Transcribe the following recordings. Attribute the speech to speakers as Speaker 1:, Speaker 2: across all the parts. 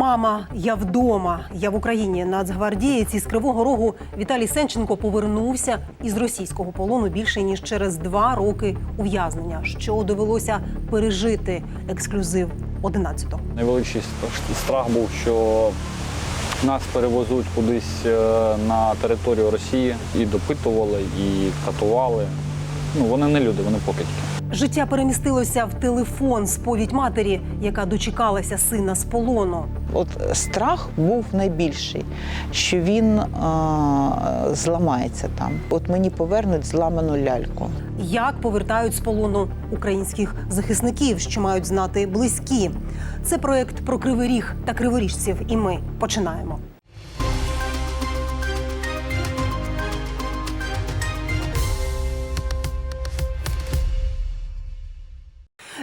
Speaker 1: Мама, я вдома. Я в Україні. Нацгвардієць із Кривого Рогу Віталій Сенченко повернувся із російського полону більше ніж через два роки ув'язнення, що довелося пережити. Ексклюзив 11-го.
Speaker 2: Найвеличий страх був, що нас перевезуть кудись е, на територію Росії і допитували, і катували. Ну, вони не люди, вони покидьки.
Speaker 1: Життя перемістилося в телефон сповідь матері, яка дочекалася сина з полону.
Speaker 3: От страх був найбільший, що він а, зламається там. От мені повернуть зламану ляльку.
Speaker 1: Як повертають з полону українських захисників, що мають знати близькі. Це проект про кривий ріг та криворіжців. І ми починаємо.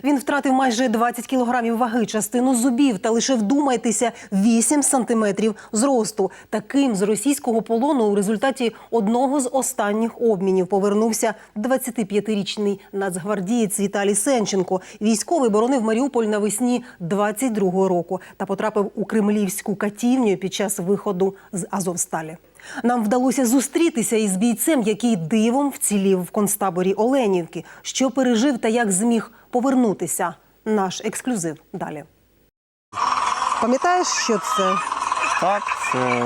Speaker 1: Він втратив майже 20 кілограмів ваги, частину зубів та лише вдумайтеся 8 сантиметрів зросту. Таким з російського полону у результаті одного з останніх обмінів повернувся 25-річний нацгвардієць Віталій Сенченко. Військовий боронив Маріуполь навесні 22-го року та потрапив у кремлівську катівню під час виходу з Азовсталі. Нам вдалося зустрітися із бійцем, який дивом вцілів в концтаборі Оленівки, що пережив та як зміг повернутися. Наш ексклюзив далі. Пам'ятаєш, що це?
Speaker 2: Так, це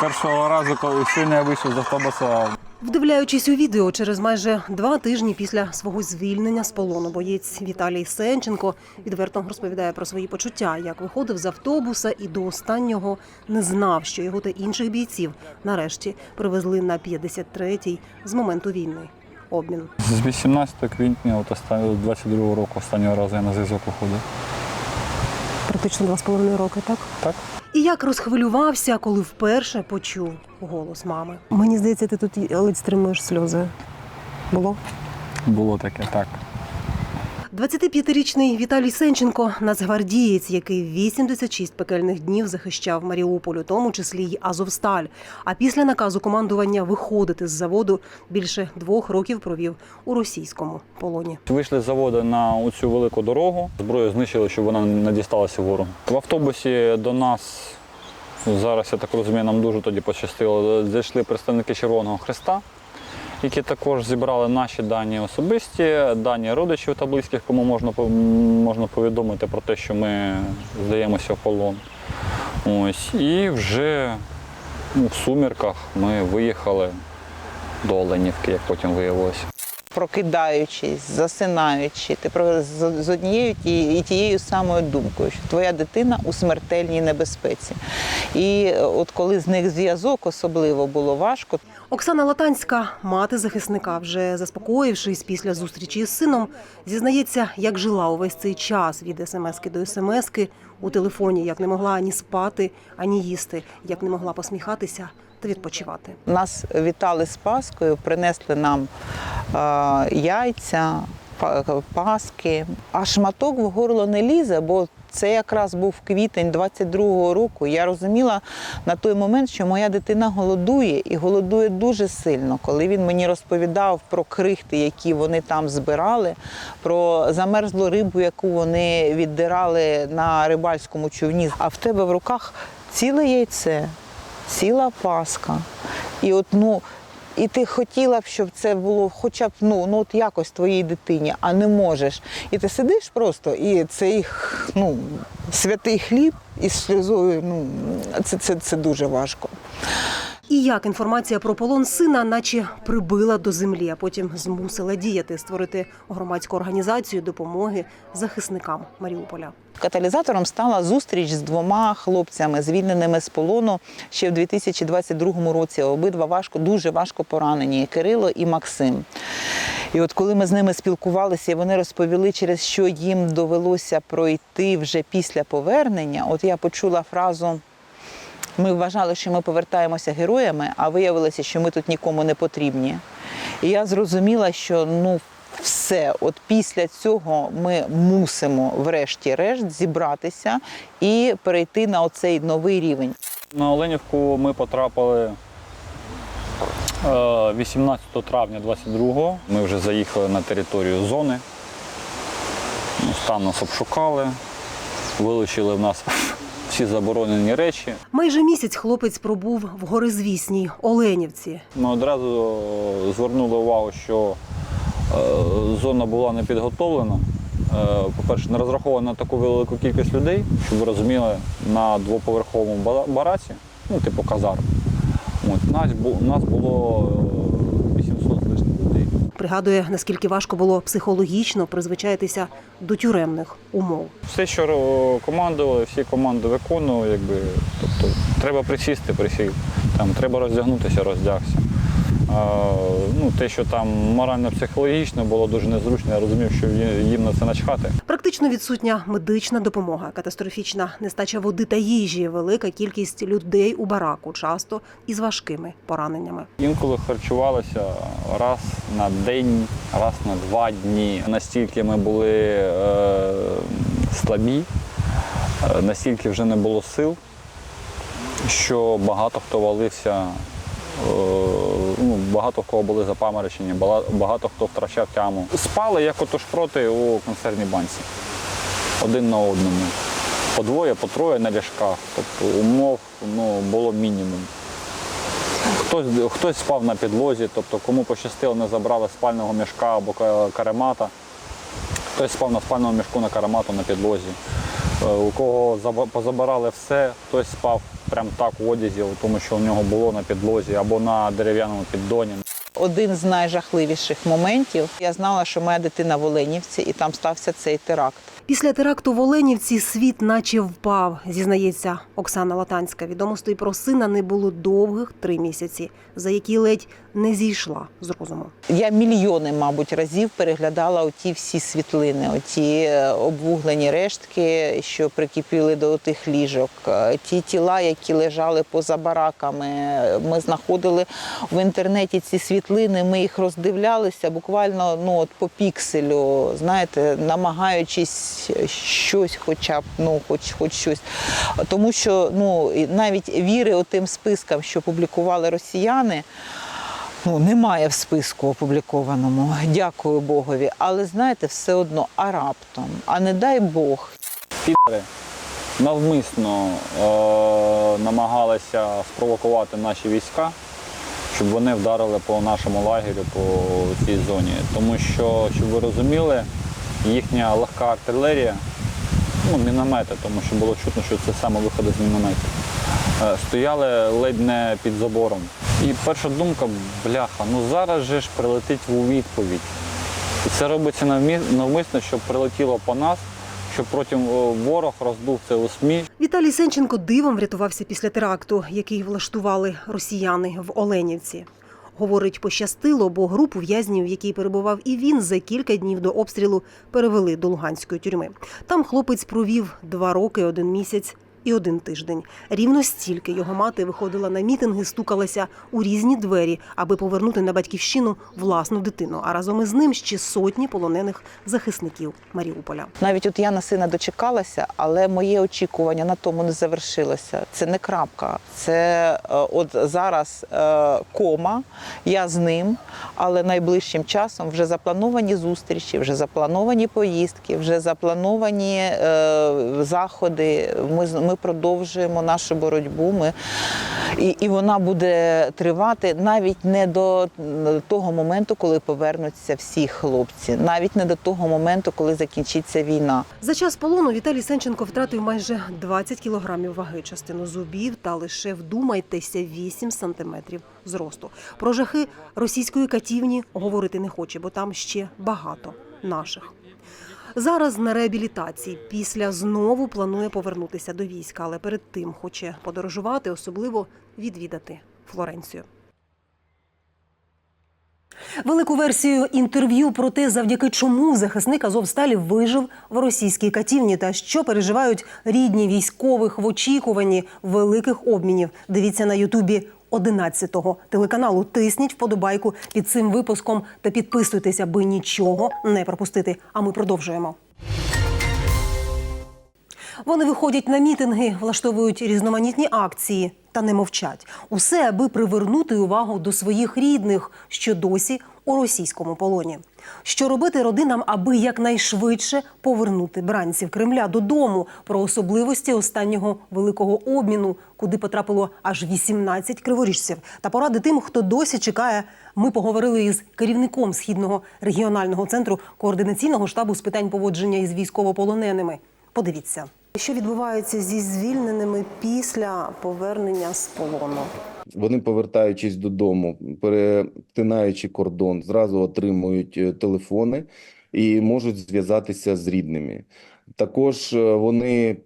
Speaker 2: першого разу, коли щойно я вийшов з автобуса,
Speaker 1: Вдивляючись у відео, через майже два тижні після свого звільнення з полону боєць Віталій Сенченко відверто розповідає про свої почуття, як виходив з автобуса і до останнього не знав, що його та інших бійців нарешті привезли на 53-й з моменту війни. Обмін.
Speaker 2: з 18 квітня, от останнього 22 року, останнього разу я на зв'язок виходив.
Speaker 1: Практично два з половиною роки, так?
Speaker 2: Так?
Speaker 1: І як розхвилювався, коли вперше почув голос мами. Мені здається, ти тут ледь стримуєш сльози. Було?
Speaker 2: Було таке, так.
Speaker 1: 25-річний Віталій Сенченко нацгвардієць, який 86 пекельних днів захищав Маріуполь, у тому числі й Азовсталь. А після наказу командування виходити з заводу більше двох років провів у російському полоні.
Speaker 2: Вийшли з заводу на цю велику дорогу, зброю знищили, щоб вона не дісталася ворогу. В автобусі до нас, зараз я так розумію, нам дуже тоді пощастило, зайшли представники Червоного Христа, які також зібрали наші дані особисті, дані родичів та близьких, кому можна, можна повідомити про те, що ми здаємося в полон. Ось. І вже ну, в сумірках ми виїхали до Оленівки, як потім виявилося.
Speaker 3: Прокидаючись, засинаючи, ти з однією і тією самою думкою, що твоя дитина у смертельній небезпеці. І е, от коли з них зв'язок особливо було важко,
Speaker 1: Оксана Латанська, мати захисника, вже заспокоївшись після зустрічі з сином, зізнається, як жила увесь цей час від смски до смски у телефоні, як не могла ані спати, ані їсти, як не могла посміхатися та відпочивати.
Speaker 3: Нас вітали з Паскою, принесли нам яйця, паски. А шматок в горло не лізе, бо це якраз був квітень 22-го року. Я розуміла на той момент, що моя дитина голодує і голодує дуже сильно. Коли він мені розповідав про крихти, які вони там збирали, про замерзлу рибу, яку вони віддирали на рибальському човні. А в тебе в руках ціле яйце ціла паска. І от, ну, і ти хотіла б, щоб це було хоча б ну, ну от якось твоїй дитині, а не можеш. І ти сидиш просто, і цей ну, святий хліб із сльозою, ну, це, це, це дуже важко.
Speaker 1: І як інформація про полон сина, наче прибила до землі, а потім змусила діяти, створити громадську організацію допомоги захисникам Маріуполя.
Speaker 3: Каталізатором стала зустріч з двома хлопцями, звільненими з полону ще в 2022 році. Обидва важко, дуже важко поранені Кирило і Максим. І от коли ми з ними спілкувалися, вони розповіли, через що їм довелося пройти вже після повернення, от я почула фразу. Ми вважали, що ми повертаємося героями, а виявилося, що ми тут нікому не потрібні. І я зрозуміла, що ну все, от після цього ми мусимо, врешті-решт, зібратися і перейти на оцей новий рівень.
Speaker 2: На Оленівку ми потрапили е, 18 травня 22-го. Ми вже заїхали на територію зони. Ну, Там нас обшукали, вилучили в нас всі заборонені речі.
Speaker 1: Майже місяць хлопець пробув в горизвісній Оленівці.
Speaker 2: Ми одразу е, звернули увагу, що е, зона була не підготовлена. Е, По-перше, не розрахована на таку велику кількість людей, щоб ви розуміли, на двоповерховому бара- бараці, ну, типу казарм. От, нас було е, 800 з лишнім людей.
Speaker 1: Пригадує, наскільки важко було психологічно призвичаїтися до тюремних умов.
Speaker 2: Все, що командували, всі команди виконували, якби, тобто треба присісти, присів. Там, треба роздягнутися, роздягся. Ну, те, що там морально-психологічно було дуже незручно, я розумів, що їм їм на це начхати.
Speaker 1: Практично відсутня медична допомога, катастрофічна нестача води та їжі, велика кількість людей у бараку, часто із важкими пораненнями.
Speaker 2: Інколи харчувалися раз на день, раз на два дні. Настільки ми були е, слабі, е, настільки вже не було сил, що багато хто валився, е, ну, багато в кого були запаморочені, багато хто втрачав тяму. Спали як ото шпроти у консервній банці. Один на одному. По двоє, по троє на ліжках. Тобто умов ну, було мінімум. Хтось, хтось спав на підлозі, тобто кому пощастило, не забрали спального мішка або ка- каремата. Хтось спав на спальному мішку на каремату на підлозі. Е, У кого позабирали все, хтось спав прямо так у одязі, тому що у нього було на підлозі або на дерев'яному піддоні.
Speaker 3: Один з найжахливіших моментів. Я знала, що моя дитина в Оленівці, і там стався цей теракт.
Speaker 1: Після теракту в Оленівці світ наче впав, зізнається Оксана Латанська. Відомостей про сина не було довгих три місяці, за які ледь не зійшла з розуму.
Speaker 3: Я мільйони, мабуть, разів переглядала оті всі світлини, оті е, обвуглені рештки, що прикипіли до тих ліжок, е, ті тіла, які лежали поза бараками. Ми знаходили в інтернеті ці світлини, ми їх роздивлялися буквально ну, от по пікселю, знаєте, намагаючись щось, хоча б ну, хоч, хоч щось. Тому що ну, навіть віри отим спискам, що публікували росіяни. Ну, немає в списку опублікованому, дякую Богові. Але знаєте, все одно, а раптом, а не дай Бог.
Speaker 2: Підари навмисно е, намагалися спровокувати наші війська, щоб вони вдарили по нашому лагерю, по цій зоні. Тому що, щоб ви розуміли, їхня легка артилерія, ну, міномети, тому що було чутно, що це саме виходи з мінометів, е, стояли ледь не під забором. І перша думка, бляха, ну зараз же ж прилетить у відповідь. І це робиться навмисно, щоб прилетіло по нас, щоб потім е, ворог роздув це у СМІ.
Speaker 1: Віталій Сенченко дивом врятувався після теракту, який влаштували росіяни в Оленівці. Говорить, пощастило, бо групу в'язнів, в якій перебував і він, за кілька днів до обстрілу перевели до Луганської тюрми. Там хлопець провів два роки, один місяць і один тиждень. Рівно стільки його мати виходила на мітинги, стукалася у різні двері, аби повернути на батьківщину власну дитину. А разом із ним ще сотні полонених захисників Маріуполя.
Speaker 3: Навіть от я на сина дочекалася, але моє очікування на тому не завершилося. Це не крапка. Це е, от зараз е, кома, я з ним, але найближчим часом вже заплановані зустрічі, вже заплановані поїздки, вже заплановані е, заходи. Ми, з- ми продовжуємо нашу боротьбу. Ми, і, і вона буде тривати навіть не до того моменту, коли повернуться всі хлопці, навіть не до того моменту, коли закінчиться війна.
Speaker 1: За час полону Віталій Сенченко втратив майже 20 кілограмів ваги, частину зубів та лише вдумайтеся 8 сантиметрів зросту. Про жахи російської катівні говорити не хоче, бо там ще багато наших. Зараз на реабілітації після знову планує повернутися до війська, але перед тим хоче подорожувати, особливо відвідати Флоренцію. Велику версію інтерв'ю про те, завдяки чому захисник Азовсталі вижив в російській катівні та що переживають рідні військових в очікуванні великих обмінів. Дивіться на Ютубі 11-го телеканалу. Тисніть вподобайку під цим випуском та підписуйтесь, аби нічого не пропустити. А ми продовжуємо. Вони виходять на мітинги, влаштовують різноманітні акції та не мовчать. Усе, аби привернути увагу до своїх рідних, що досі у російському полоні. Що робити родинам, аби якнайшвидше повернути бранців Кремля додому? Про особливості останнього великого обміну, куди потрапило аж 18 криворіжців, та поради тим, хто досі чекає. Ми поговорили із керівником східного регіонального центру координаційного штабу з питань поводження із військовополоненими. Подивіться, що відбувається зі звільненими після повернення з полону.
Speaker 4: Вони, повертаючись додому, перетинаючи кордон, зразу отримують е, телефони і можуть зв'язатися з рідними. Також е, вони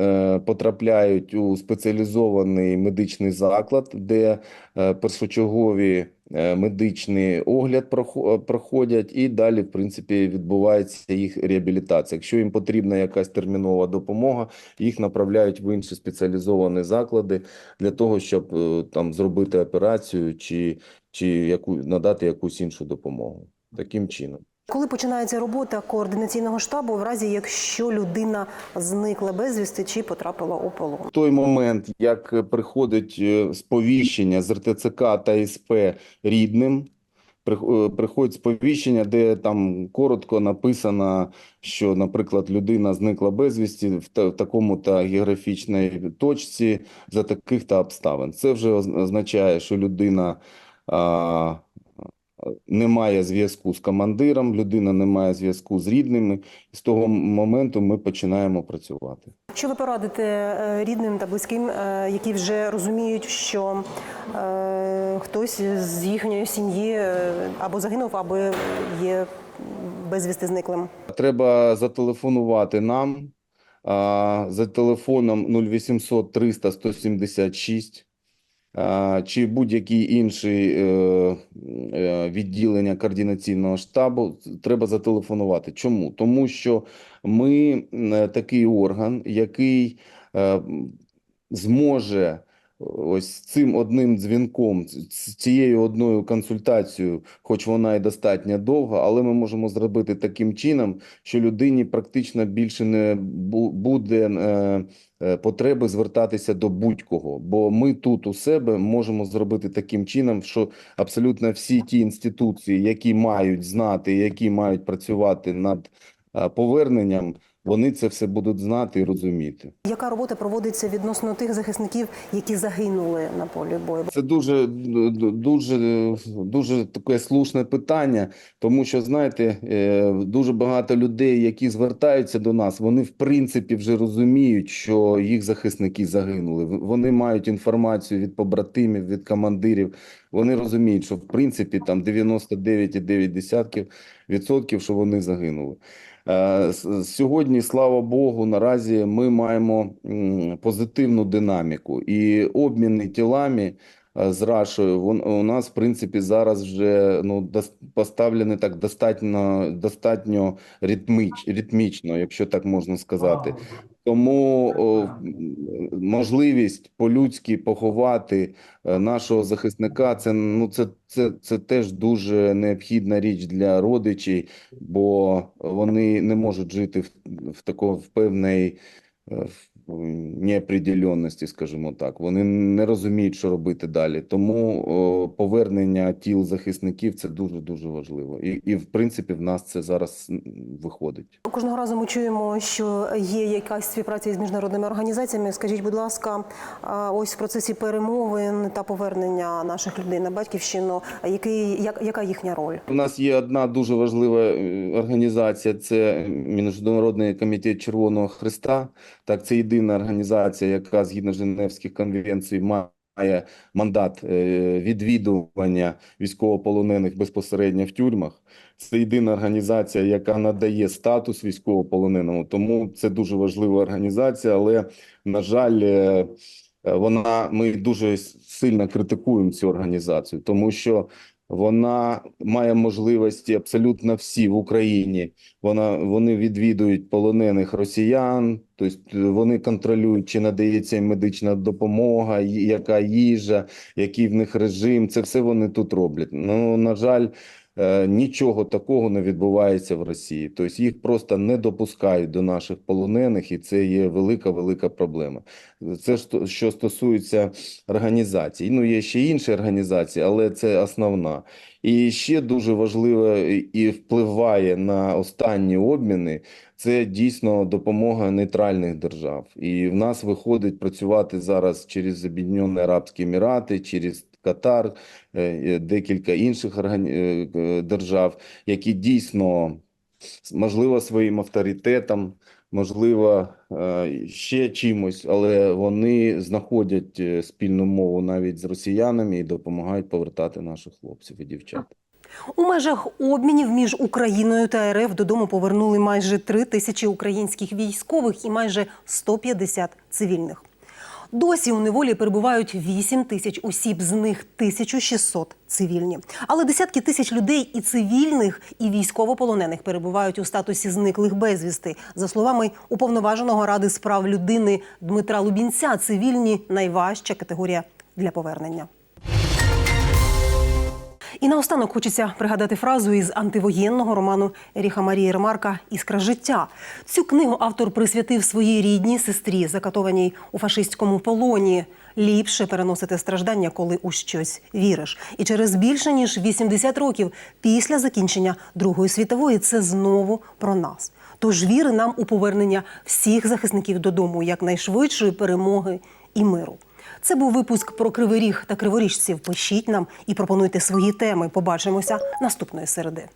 Speaker 4: е, потрапляють у спеціалізований медичний заклад, де е, першочергові медичний огляд прохо- проходять, і далі, в принципі, відбувається їх реабілітація. Якщо їм потрібна якась термінова допомога, їх направляють в інші спеціалізовані заклади для того, щоб там зробити операцію чи, чи яку надати якусь іншу допомогу. Таким чином.
Speaker 1: Коли починається робота координаційного штабу, в разі якщо людина зникла безвісти чи потрапила у полон?
Speaker 4: В той момент, як приходить е, сповіщення з РТЦК та СП рідним, е, приходить сповіщення, де там коротко написано, що, наприклад, людина зникла безвісті в та- в такому-то географічній точці за таких-то обставин. Це вже означає, що людина а, не має зв'язку з командиром, людина не має зв'язку з рідними. З того моменту ми починаємо працювати.
Speaker 1: Що ви порадите е, рідним та близьким, е, які вже розуміють, що е, хтось з їхньої сім'ї або загинув, або є безвісти зниклим?
Speaker 4: Треба зателефонувати нам за телефоном 0800 300 176 а, чи будь-який інший е, е, відділення координаційного штабу. Треба зателефонувати. Чому? Тому що ми е, такий орган, який зможе ось цим одним дзвінком, цією одною консультацією, хоч вона і достатньо довга, але ми можемо зробити таким чином, що людині практично більше не буде е, е, потреби звертатися до будь-кого. Бо ми тут у себе можемо зробити таким чином, що абсолютно всі ті інституції, які мають знати, які мають працювати над е, поверненням, вони це все будуть знати і розуміти.
Speaker 1: Яка робота проводиться відносно тих захисників, які загинули на полі бою?
Speaker 4: Це дуже дуже дуже таке слушне питання, тому що знаєте, е, дуже багато людей, які звертаються до нас, вони в принципі вже розуміють, що їх захисники загинули. Вони мають інформацію від побратимів, від командирів. Вони розуміють, що в принципі там 99,9 відсотків, що вони загинули. Е, Сьогодні, слава Богу, наразі ми маємо позитивну динаміку і обміни тілами е, з Рашою. У нас, в принципі, зараз вже ну поставлені так достатньо достатньо ритміч, ритмічно, якщо так можна сказати. Тому о, можливість по-людськи поховати е, нашого захисника, це ну це, це, це теж дуже необхідна річ для родичів, бо вони не можуть жити в, в такому в певній е, в неопределенності, скажімо так. Вони не розуміють, що робити далі. Тому о, повернення тіл захисників це дуже дуже важливо. І, і в принципі, в нас це зараз виходить.
Speaker 1: Кожного разу ми чуємо, що є якась співпраця з міжнародними організаціями. Скажіть, будь ласка, ось в процесі перемовин та повернення наших людей на батьківщину, який як, яка їхня роль?
Speaker 4: У нас є одна дуже важлива е, організація, це Міжнародний комітет Червоного Христа. Так, це єдина організація, яка згідно Женевських конвенцій має мандат е, відвідування військовополонених безпосередньо в тюрмах. Це єдина організація, яка надає статус військовополоненому. Тому це дуже важлива організація, але на жаль. е, Вона ми дуже сильно критикуємо цю організацію, тому що вона має можливості абсолютно всі в Україні. Вона вони відвідують полонених росіян, тобто вони контролюють, чи надається медична допомога, яка їжа, який в них режим. Це все вони тут роблять. Ну на жаль, е, нічого такого не відбувається в Росії. Тобто їх просто не допускають до наших полонених, і це є велика велика проблема. Це ж що стосується організацій. Ну є ще інші організації, але це основна. І ще дуже важливо і впливає на останні обміни. Це дійсно допомога нейтральних держав. І в нас виходить працювати зараз через Об'єднані Арабські Емірати, через Катар, е, декілька інших е, е, держав, які дійсно, можливо, своїм авторитетом, можливо, ще чимось, але вони знаходять спільну мову навіть з росіянами і допомагають повертати наших хлопців і дівчат.
Speaker 1: У межах обмінів між Україною та РФ додому повернули майже три тисячі українських військових і майже 150 цивільних. Досі у неволі перебувають 8 тисяч осіб, з них 1600 цивільні. Але десятки тисяч людей і цивільних, і військовополонених перебувають у статусі зниклих безвісти. За словами уповноваженого ради справ людини Дмитра Лубінця, цивільні найважча категорія для повернення. І наостанок хочеться пригадати фразу із антивоєнного роману Еріха Марії Ремарка Іскра життя. Цю книгу автор присвятив своїй рідній сестрі, закатованій у фашистському полоні. Ліпше переносити страждання, коли у щось віриш. І через більше ніж 80 років після закінчення Другої світової це знову про нас. Тож віри нам у повернення всіх захисників додому якнайшвидшої перемоги і миру. Це був випуск про Кривий Ріг та криворіжців. Пишіть нам і пропонуйте свої теми. Побачимося наступної середи.